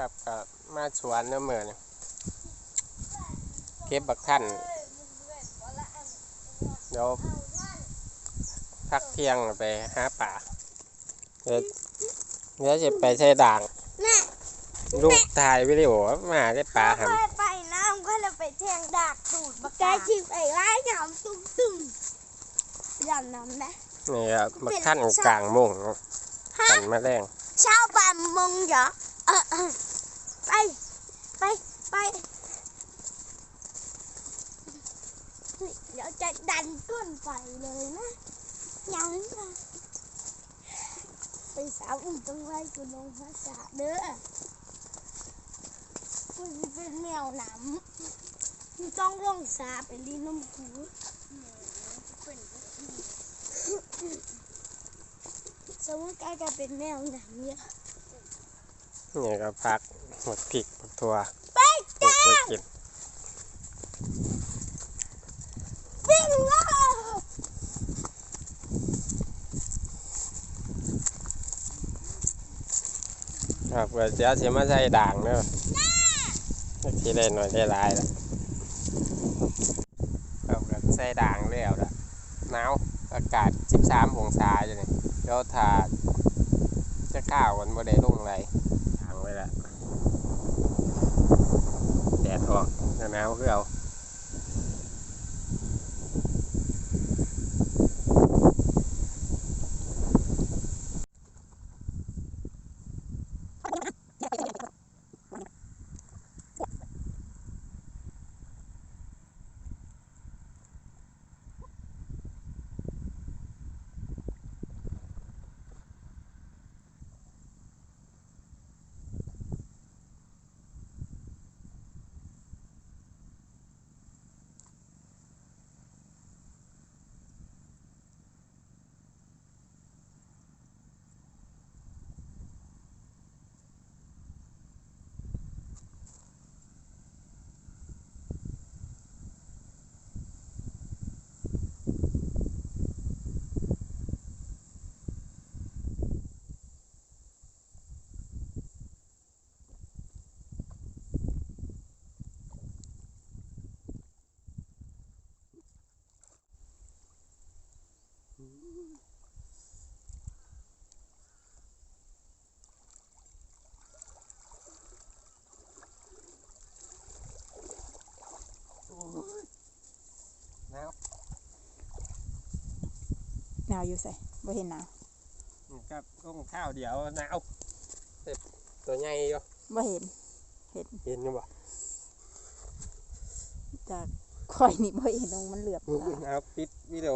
ครับก็มาสวนเนื้อเมือนี่เก็บบักท่านเดี๋ยวพักเที่ยงไปหาป่าเดี๋ยวเดี๋ยวจะไปใช้ด่าง แม่ลูกถ่ายวิดีโอมาได้ป่าหค่อยไปน้ำก็เลยไปแทงดากตูดบักกาชิบไอ้ร้ายหำตุ้มตุ้มยันน้ำนะำนี่ครับบักท่านกลางมุงฮะกันแมาแรง ชาวบ้านมงเหรอเออเออ ไป ไป ไป เดี๋ยวจะดันก้นไฟเลยนะยังนะไปสาวอุ้มต้องไล่กูลงภาษาเด้อกูจะเป็นแมวหนำมึงต้องลงสาไปลีน้ำกูสมมติกายจะเป็นแมวหนำเนี่ยนี่ก็พัก หมดพริกหมดถั่วไปปลูกจ้าไว้กินวิ่งเลยครับเดี๋ยวเสียมาใส่ด่างเนาะที่ได้หน่อยได้หลายแล้วครับก็ใส่ด่างแล้วละหนาวอากาศ 13องศาอยู่นี่เดี๋ยวถ้าจะข้าวมันบ่ได้ลงไรด่างไว้ละแดด ออกหนาวคือเอา หนาวอยู่ใส่บ่เห็นหนาวกับลงข้าวเดี๋ยวหนาวเต็มตัวใหญ่อยู่บ่เห็นเห็นอยู่บ่จากคอยนี่บ่เห็นตรงมันเหลือบหนาวปิดวิดีโอ